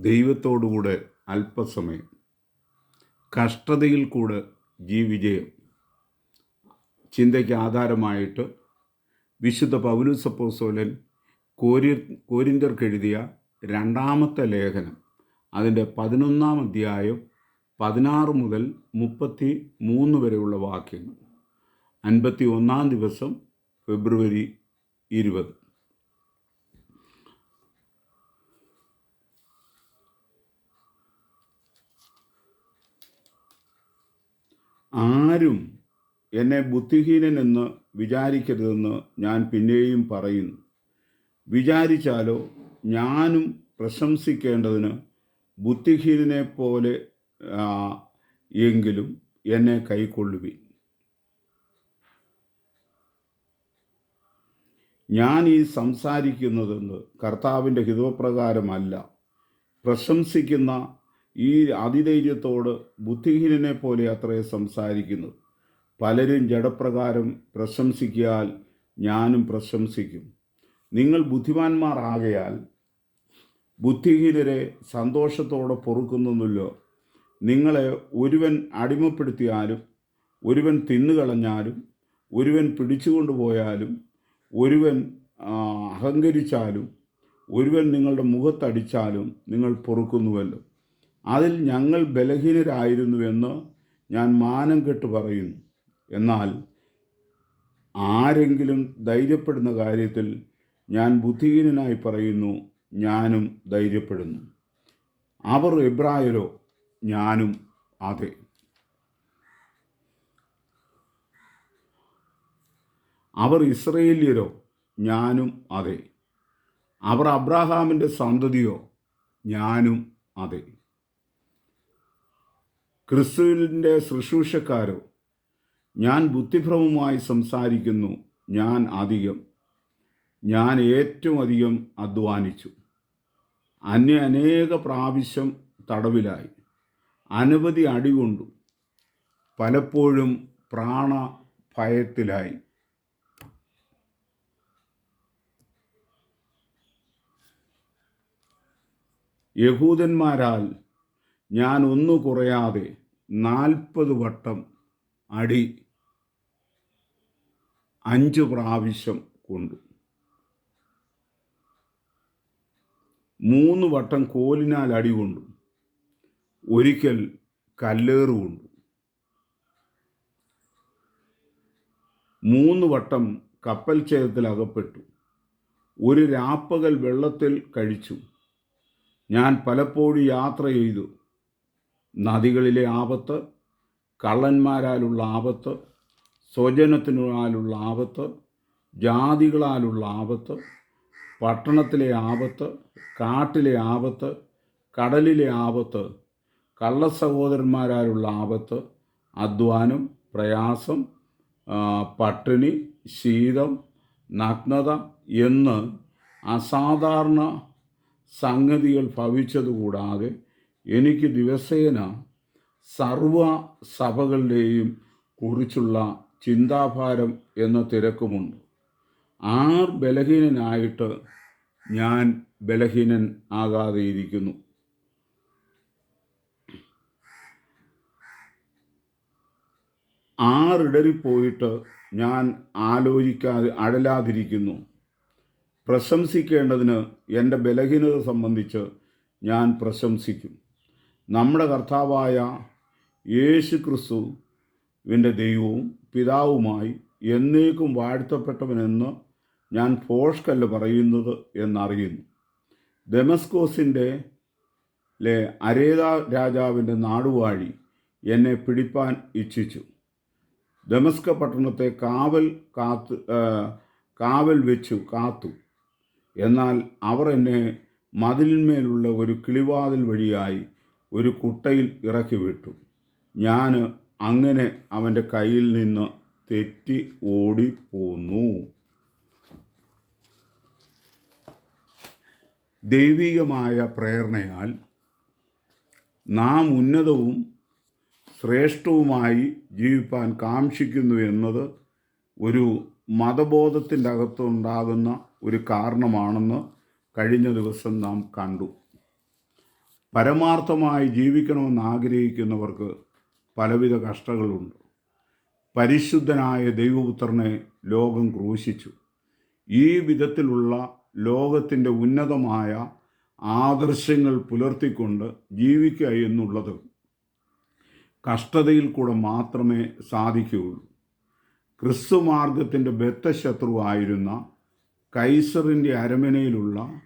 ദൈവത്തോടുകൂടെ അല്പസമയം കഷ്ടതയിൽ കൂടെ ജീവിജയം ചിന്തയ്ക്ക് ആധാരമായിട്ട് വിശുദ്ധ പൗലുസപ്പോസോലൻ കോരി കോരിന്തർക്കെഴുതിയ രണ്ടാമത്തെ ലേഖനം അതിന്റെ പതിനൊന്നാം അധ്യായം പതിനാറ് മുതൽ മുപ്പത്തി മൂന്ന് വരെയുള്ള വാക്യങ്ങൾ. അൻപത്തി ഒന്നാം ദിവസം ഫെബ്രുവരി ഇരുപത്. ആരും എന്നെ ബുദ്ധിഹീനൻ എന്ന് വിചാരിക്കരുതെന്ന് ഞാൻ പിന്നെയും പറയുന്നു. വിചാരിച്ചാലോ ഞാനും പ്രശംസിക്കേണ്ടതിന് ബുദ്ധിഹീനനെ പോലെ എങ്കിലും എന്നെ കൈക്കൊള്ളുവിൻ. ഞാൻ ഈ സംസാരിക്കുന്നതെന്ന് കർത്താവിന്റെ ഹിതപ്രകാരമല്ല. പ്രശംസിക്കുന്ന ഈ അതിധൈര്യത്തോട് ബുദ്ധിഹീനനെ പോലെ അത്രേ സംസാരിക്കുന്നത് പലരും ജഡപ്രകാരം പ്രശംസിക്കാൽ ഞാനും പ്രശംസിക്കും. നിങ്ങൾ ബുദ്ധിമാന്മാർ ആകയാൽ ബുദ്ധിഹീനരെ സന്തോഷത്തോടെ പൊറുക്കുന്നല്ലോ നിങ്ങളെ ഒരുവൻ അടിമപ്പെടുത്തിയാലും ഒരുവൻ തിന്നുകളഞ്ഞാലും ഒരുവൻ പിടിച്ചുകൊണ്ടുപോയാലും ഒരുവൻ അഹങ്കരിച്ചാലും ഒരുവൻ നിങ്ങളുടെ മുഖത്തടിച്ചാലും നിങ്ങൾ പൊറുക്കുന്നുവല്ലോ. അതിൽ ഞങ്ങൾ ബലഹീനരായിരുന്നുവെന്ന് ഞാൻ മാനം കെട്ട് പറയുന്നു. എന്നാൽ ആരെങ്കിലും ധൈര്യപ്പെടുന്ന കാര്യത്തിൽ ഞാൻ ബുദ്ധിഹീനനായി പറയുന്നു ഞാനും ധൈര്യപ്പെടുന്നു. അവർ എബ്രായരോ ഞാനും അതെ. അവർ ഇസ്രയേല്യരോ ഞാനും അതെ. അവർ അബ്രാഹാമിന്റെ സന്തതിയോ ഞാനും അതെ. ക്രിസ്തുവിന്റെ ശുശ്രൂഷക്കാരോ? ഞാൻ ബുദ്ധിഭ്രമമായി സംസാരിക്കുന്നു ഞാൻ അധികം. ഞാൻ ഏറ്റവും അധികം അധ്വാനിച്ചു. അന്യ അനേക പ്രാവശ്യം തടവിലായി. അനവധി അടികൊണ്ടു പലപ്പോഴും പ്രാണ ഭയത്തിലായി യഹൂദന്മാരാൽ ഞാൻ ഒന്നു കുറയാതെ നാൽപ്പത് വട്ടം അടി അഞ്ച് പ്രാവശ്യം കൊണ്ടു. മൂന്ന് വട്ടം കോലിനാൽ അടി കൊണ്ടു. ഒരിക്കൽ കല്ലേറ് കൊണ്ടു. മൂന്ന് വട്ടം കപ്പൽ ഛേദത്തിൽ അകപ്പെട്ടു. ഒരു രാപ്പകൽ വെള്ളത്തിൽ കഴിച്ചു. ഞാൻ പലപ്പോഴും യാത്ര ചെയ്തു. നദികളിലെ ആപത്ത് കള്ളന്മാരാലുള്ള ആപത്ത് സ്വജനത്തിനാലുള്ള ആപത്ത് ജാതികളാലുള്ള ആപത്ത് പട്ടണത്തിലെ ആപത്ത് കാട്ടിലെ ആപത്ത് കടലിലെ ആപത്ത് കള്ള സഹോദരന്മാരാലുള്ള ആപത്ത് അധ്വാനം പ്രയാസം പട്ടിണി ശീതം നഗ്നത എന്ന് അസാധാരണ സംഗതികൾ ഭവിച്ചതുകൂടാതെ എനിക്ക് ദിവസേന സർവ സഭകളുടെയും കുറിച്ചുള്ള ചിന്താഭാരം എന്ന തിരക്കുമുണ്ട്. ആർ ബലഹീനനായിട്ട് ഞാൻ ബലഹീനൻ ആകാതെ ഇരിക്കുന്നു. ആറിടറിപ്പോയിട്ട് ഞാൻ ആലോചിക്കാതെ അഴലാതിരിക്കുന്നു പ്രശംസിക്കേണ്ടതിന് എന്റെ ബലഹീനത സംബന്ധിച്ച് ഞാൻ പ്രശംസിക്കും. നമ്മുടെ കർത്താവായ യേശു ക്രിസ്തുവിന്റെ ദൈവവും പിതാവുമായി എന്നേക്കും വാഴ്ത്തപ്പെട്ടവനെന്ന് ഞാൻ ഫോഷ്കല്ല് പറയുന്നത് എന്നറിയുന്നു. ഡെമസ്കോസിന്റെ ലെ അരേത രാജാവിന്റെ നാടുവാഴി എന്നെ പിടിപ്പാൻ ഇച്ഛിച്ചു. ദമസ്ക പട്ടണത്തെ കാവൽ കാത്തു കാവൽ വെച്ചു കാത്തു. എന്നാൽ അവർ എന്നെ മതിലിന്മേലുള്ള ഒരു കിളിവാതിൽ വഴിയായി ഒരു കുട്ടയിൽ ഇറക്കി വിട്ടു. ഞാൻ അങ്ങനെ അവന്റെ കയ്യിൽ നിന്ന് തെറ്റി ഓടിപ്പോന്നു. ദൈവികമായ പ്രേരണയാൽ നാം ഉന്നതവും ശ്രേഷ്ഠവുമായി ജീവിപ്പാൻ കാക്ഷിക്കുന്നു എന്നത് ഒരു മതബോധത്തിന്റെ അകത്തുണ്ടാകുന്ന ഒരു കാരണമാണെന്ന് കഴിഞ്ഞ ദിവസം നാം കണ്ടു. പരമാർത്ഥമായി ജീവിക്കണമെന്ന് ആഗ്രഹിക്കുന്നവർക്ക് പലവിധ കഷ്ടങ്ങളുണ്ട്. പരിശുദ്ധനായ ദൈവപുത്രനെ ലോകം ക്രൂശിച്ചു. ഈ വിധത്തിലുള്ള ലോകത്തിന്റെ ഉന്നതമായ ആദർശങ്ങൾ പുലർത്തിക്കൊണ്ട് ജീവിക്കുക എന്നുള്ളത് കഷ്ടതയിൽ കൂടെ മാത്രമേ സാധിക്കുകയുള്ളൂ. ക്രിസ്തു മാർഗത്തിന്റെ ബദ്ധശത്രുവായിരുന്ന കൈസറിന്റെ അരമനയിലുള്ള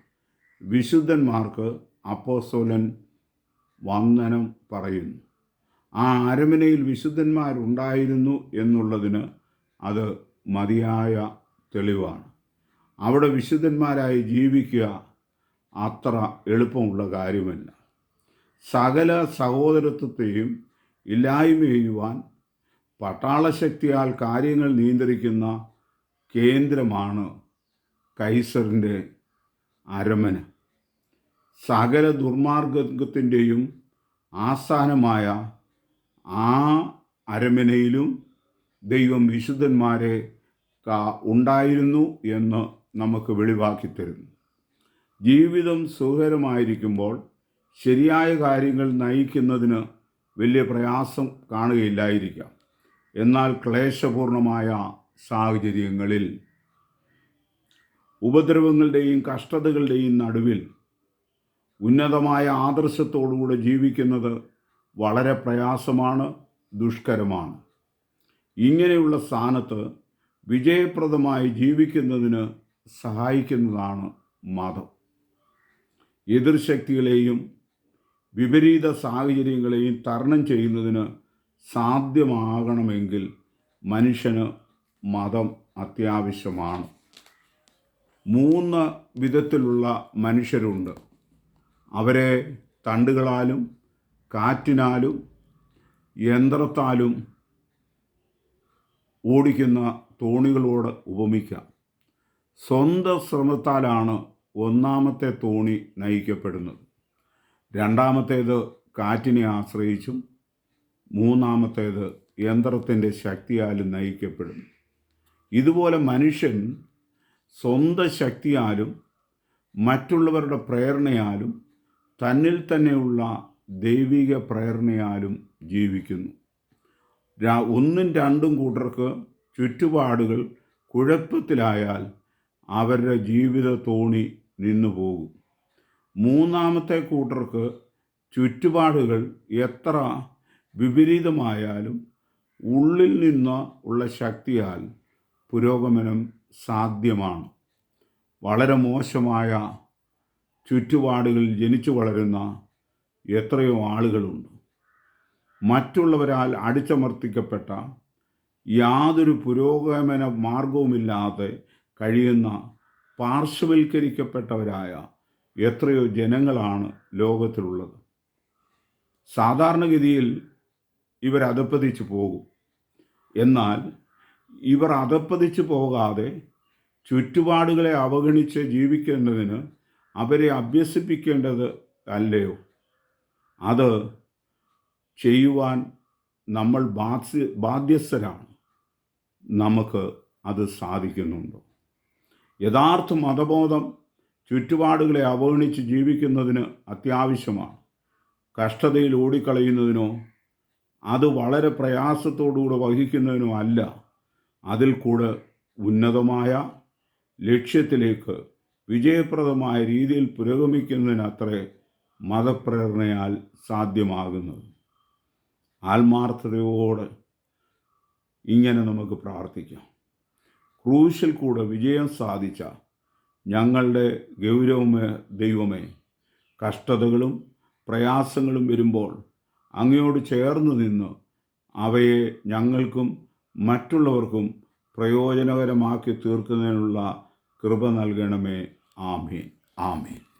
വിശുദ്ധന്മാർക്ക് അപ്പോസ്തോലൻ വന്ദനം പറയുന്നു. ആ അരമനയിൽ വിശുദ്ധന്മാരുണ്ടായിരുന്നു എന്നുള്ളതിന് അത് മതിയായ തെളിവാണ്. അവിടെ വിശുദ്ധന്മാരായി ജീവിക്കുക അത്ര എളുപ്പമുള്ള കാര്യമല്ല. സകല സഹോദരത്വത്തെയും ഇല്ലായ്മ ചെയ്യുവാൻ പട്ടാളശക്തിയാൽ കാര്യങ്ങൾ നിയന്ത്രിക്കുന്ന കേന്ദ്രമാണ് കൈസറിന്റെ അരമന. സകല ദുർമാർഗത്തിന്റെയും ആസ്ഥാനമായ ആ അരമനയിലും ദൈവം വിശുദ്ധന്മാരെ ഉണ്ടായിരുന്നു എന്ന് നമുക്ക് വെളിവാക്കി തരുന്നു. ജീവിതം സുഖകരമായിരിക്കുമ്പോൾ ശരിയായ കാര്യങ്ങൾ നയിക്കുന്നതിന് വലിയ പ്രയാസം കാണുകയില്ലായിരിക്കാം. എന്നാൽ ക്ലേശപൂർണമായ സാഹചര്യങ്ങളിൽ ഉപദ്രവങ്ങളുടെയും കഷ്ടതകളുടെയും നടുവിൽ ഉന്നതമായ ആദർശത്തോടുകൂടെ ജീവിക്കുന്നത് വളരെ പ്രയാസമാണ് ദുഷ്കരമാണ്. ഇങ്ങനെയുള്ള സ്ഥാനത്ത് വിജയപ്രദമായി ജീവിക്കുന്നതിന് സഹായിക്കുന്നതാണ് മതം. എതിർശക്തികളെയും വിപരീത സാഹചര്യങ്ങളെയും തരണം ചെയ്യുന്നതിന് സാധ്യമാകണമെങ്കിൽ മനുഷ്യന് മതം അത്യാവശ്യമാണ്. മൂന്ന് വിധത്തിലുള്ള മനുഷ്യരുണ്ട്. അവരെ തണ്ടുകളാലും കാറ്റിനാലും യന്ത്രത്താലും ഓടിക്കുന്ന തോണികളോട് ഉപമിക്കാം. സ്വന്തം ശ്രമത്താലാണ് ഒന്നാമത്തെ തോണി നയിക്കപ്പെടുന്നത്. രണ്ടാമത്തേത് കാറ്റിനെ ആശ്രയിച്ചും മൂന്നാമത്തേത് യന്ത്രത്തിന്റെ ശക്തിയാലും നയിക്കപ്പെടും. ഇതുപോലെ മനുഷ്യൻ സ്വന്തം ശക്തിയാലും മറ്റുള്ളവരുടെ പ്രേരണയാലും തന്നിൽ തന്നെയുള്ള ദൈവിക പ്രേരണയാലും ജീവിക്കുന്നു. ഒന്നും രണ്ടും കൂട്ടർക്ക് ചുറ്റുപാടുകൾ കുഴപ്പത്തിലായാൽ അവരുടെ ജീവിത തോണി നിന്നു പോകും. മൂന്നാമത്തെ കൂട്ടർക്ക് ചുറ്റുപാടുകൾ എത്ര വിപരീതമായാലും ഉള്ളിൽ നിന്ന് ഉള്ള ശക്തിയാൽ പുരോഗമനം സാധ്യമാണ്. വളരെ മോശമായ ചുറ്റുപാടുകളിൽ ജനിച്ചു വളരുന്ന എത്രയോ ആളുകളുണ്ട്. മറ്റുള്ളവരാൽ അടിച്ചമർത്തിക്കപ്പെട്ട യാതൊരു പുരോഗമന മാർഗവുമില്ലാതെ കഴിയുന്ന പാർശ്വവൽക്കരിക്കപ്പെട്ടവരായ എത്രയോ ജനങ്ങളാണ് ലോകത്തിലുള്ളത്. സാധാരണഗതിയിൽ ഇവർ അതപ്പതിച്ചു പോകും. എന്നാൽ ഇവർ അതപ്പതിച്ചു പോകാതെ ചുറ്റുപാടുകളെ അവഗണിച്ച് ജീവിക്കേണ്ടതിന് അവരെ അഭ്യസിപ്പിക്കേണ്ടത് അല്ലയോ? അത് ചെയ്യുവാൻ നമ്മൾ ബാധ്യ ബാധ്യസ്ഥരാണ്. നമുക്ക് അത് സാധിക്കുന്നുണ്ടോ? യഥാർത്ഥ മതബോധം ചുറ്റുപാടുകളെ അവഗണിച്ച് ജീവിക്കുന്നതിന് അത്യാവശ്യമാണ്. കഷ്ടതയിൽ ഓടിക്കളയുന്നതിനോ അത് വളരെ പ്രയാസത്തോടുകൂടെ വഹിക്കുന്നതിനോ അല്ല. അതിൽ കൂടെ ഉന്നതമായ ലക്ഷ്യത്തിലേക്ക് വിജയപ്രദമായ രീതിയിൽ പുരോഗമിക്കുന്നതിനത്രേ മതപ്രേരണയാൽ സാധ്യമാകുന്നത്. ആത്മാർത്ഥതയോടെ ഇങ്ങനെ നമുക്ക് പ്രാർത്ഥിക്കാം. ക്രൂശിൽ കൂടെ വിജയം സാധിച്ച ഞങ്ങളുടെ ഗൗരവമേ ദൈവമേ കഷ്ടതകളും പ്രയാസങ്ങളും വരുമ്പോൾ അങ്ങയോട് ചേർന്ന് നിന്ന് അവയെ ഞങ്ങൾക്കും മറ്റുള്ളവർക്കും പ്രയോജനകരമാക്കി തീർക്കുന്നതിനുള്ള കൃപ നൽകണമേ. ആമേൻ. ആമേൻ.